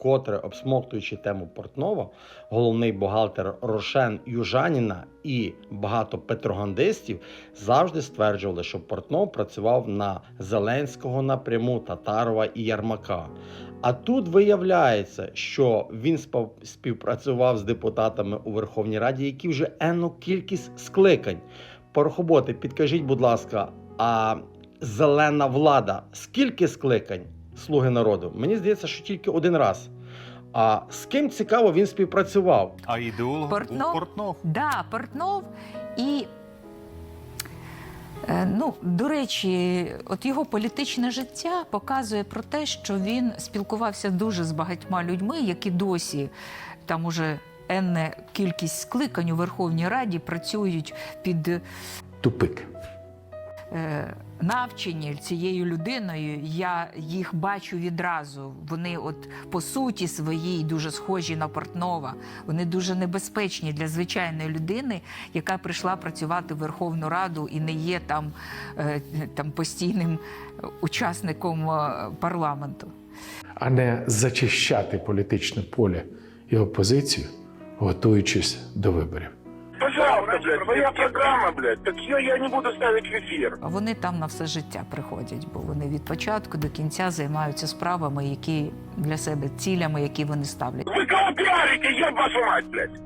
вкотре обсмоктуючи тему Портнова, головний бухгалтер Рошен Южаніна і багато петрогандистів завжди стверджували, що Портнов працював на Зеленського напряму, Татарова і Ярмака. А тут виявляється, що він співпрацював з депутатами у Верховній Раді, які вже енну кількість скликань. Порохоботи, підкажіть, будь ласка, а зелена влада скільки скликань слуги народу? Мені здається, що тільки один раз. А з ким цікаво він співпрацював? А ідеолог Портнов? Портнов. Да, Портнов і. е, Ну, до речі, от його політичне життя показує про те, що він спілкувався дуже з багатьма людьми, які досі там уже енне кількість скликань у Верховній Раді працюють під Тупик. Е, навчені цією людиною, я їх бачу відразу. Вони, от по суті своїй, дуже схожі на Портнова. Вони дуже небезпечні для звичайної людини, яка прийшла працювати в Верховну Раду і не є там, е, там постійним учасником е, парламенту. а не зачищати політичне поле і опозицію, готуючись до виборів. Пожалуйста, блядь, моя программа, блядь, так ее я не буду ставить в ефір. А вони там на все життя приходять, бо вони від початку до кінця займаються справами, які для себе цілями, які вони ставлять. Ви кого піарите, я вашу мать, блядь?